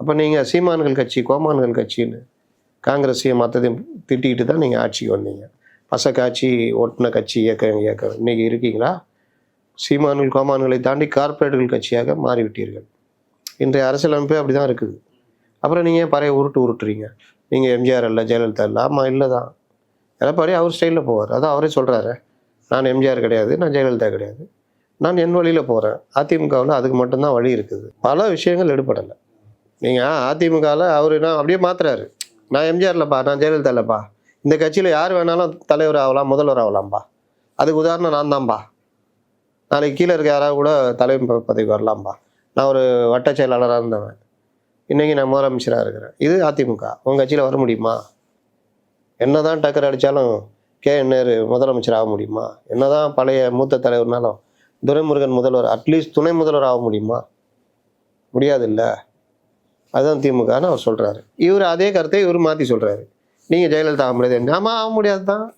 அப்போ நீங்கள் சீமான்கள் கட்சி கோமான்கள் கட்சின்னு காங்கிரஸையும் மற்றதையும் திட்டிக்கிட்டு தான் நீங்கள் ஆட்சிக்கு வந்தீங்க பசக்காட்சி ஒட்டின கட்சி இயக்கம் இயக்கம் இன்றைக்கி இருக்கீங்களா? சீமான்கள் கோமான்களை தாண்டி கார்ப்பரேட்டுகள் கட்சியாக மாறிவிட்டீர்கள். இன்றைய அரசியலமைப்பே அப்படி தான் இருக்குது. அப்புறம் நீங்கள் பறைய உருட்டு உருட்டுறீங்க? நீங்கள் எம்ஜிஆர் இல்லை ஜெயலலிதா இல்லை ஆமாம் இல்லை தான். எடப்பாடி அவர் ஸ்டைலில் போவார். அதான் அவரே சொல்கிறாரு நான் எம்ஜிஆர் கிடையாது நான் ஜெயலலிதா கிடையாது. நான் என் வழியில் போகிறேன் அதிமுகவில் அதுக்கு மட்டும்தான் வழி இருக்குது. பல விஷயங்கள் எடுபடலை. நீங்கள் அதிமுகவில் அவர் நான் அப்படியே மாத்துறாரு. நான் எம்ஜிஆர்லப்பா நான் ஜெயலலிதா இல்லைப்பா இந்த கட்சியில் யார் வேணாலும் தலைவர் ஆகலாம் முதல்வர் ஆகலாம்ப்பா அதுக்கு உதாரணம் நான் தான்ப்பா நாளைக்கு கீழே இருக்க யாராவது கூட தலைமை பதவிக்கு வரலாம்ப்பா நான் ஒரு வட்ட செயலாளராக இருந்தவன். இன்றைக்கி நான் முதலமைச்சராக இருக்கிறேன். இது அதிமுக. உங்கள் கட்சியில் வர முடியுமா? என்னதான் டக்கர் அடித்தாலும் கே. என். நேரு முதலமைச்சர் ஆக முடியுமா? என்னதான் பழைய மூத்த தலைவர்னாலும் துரைமுருகன் முதல்வர் அட்லீஸ்ட் துணை முதல்வர் ஆக முடியுமா? முடியாது இல்லை அதுதான் திமுகன்னு அவர் சொல்கிறாரு இவர் அதே கருத்தை இவர் மாற்றி சொல்கிறாரு நீங்கள் ஜெயலலிதா ஆக முடியாது. ஆமாம் ஆக முடியாது தான்